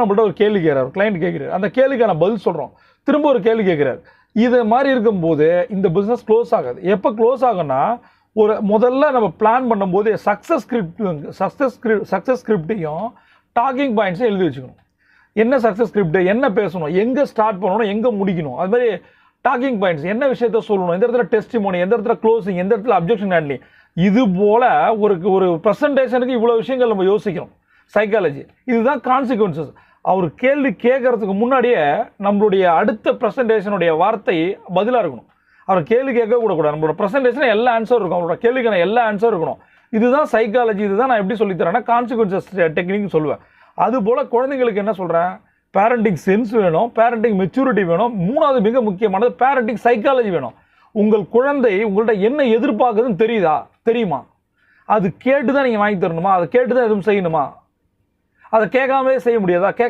நம்மள்ட்ட ஒரு கேள்வி கேட்குறாரு கிளைண்ட் கேட்குறாரு. அந்த கேள்விக்கான பதில் சொல்கிறோம் திரும்ப ஒரு கேள்வி கேட்குறாரு. இது மாதிரி இருக்கும்போது இந்த பிஸ்னஸ் க்ளோஸ் ஆகாது. எப்போ க்ளோஸ் ஆகும்னா ஒரு முதல்ல நம்ம பிளான் பண்ணும்போது success script success script success ஸ்கிரிப்டையும் talking பாயிண்ட்ஸும் எழுதி வச்சுக்கணும். என்ன சக்ஸஸ் ஸ்கிரிப்ட் என்ன பேசணும் எங்கே ஸ்டார்ட் பண்ணணும் எங்கே முடிக்கணும். அது மாதிரி டாக்கிங் பாயிண்ட்ஸ் என்ன விஷயத்த சொல்லணும் எந்த இடத்துல டெஸ்டிமோனி எந்த இடத்துல க்ளோசிங் எந்த இடத்துல அப்ஜெக்ஷன் ஹேண்ட்லிங் இது போல் ஒரு ஒரு ப்ரெசன்டேஷனுக்கு இவ்வளோ விஷயங்கள் நம்ம யோசிக்கணும் சைக்காலஜி இதுதான் கான்சிக்வன்சஸ் அவர் கேள்வி கேட்கறதுக்கு முன்னாடியே நம்மளுடைய அடுத்த ப்ரெசன்டேஷனுடைய வார்த்தை பதிலாக இருக்கணும். அவர் கேள்வி கேட்கக்கூடாது கூடாது. நம்மளோட ப்ரெசன்டேஷன் எல்லா ஆன்சர் இருக்கும். அவரோட கேள்விக்கான எல்லா ஆன்சர் இருக்கணும். இதுதான் சைக்காலஜி இதுதான் நான் எப்படி சொல்லித் தரேன்னா கான்சிக்வன்சஸ் டெக்னிக்னு சொல்லுவேன். அது போல் குழந்தைங்களுக்கு என்ன சொல்கிறேன் பேரண்டிங் சென்ஸ் வேணும். பேரண்டிங் மெச்சூரிட்டி வேணும். மூணாவது மிக முக்கியமானது பேரண்டிங் சைக்காலஜி வேணும். உங்கள் குழந்தை உங்கள்கிட்ட என்ன எதிர்பார்க்குதுன்னு தெரியுதா? தெரியுமா? அது கேட்டு தான் நீங்கள் வாங்கி தரணுமா? அதை கேட்டு தான் எதுவும் செய்யணுமா? அதை கேட்காமலே செய்ய முடியாதா? கே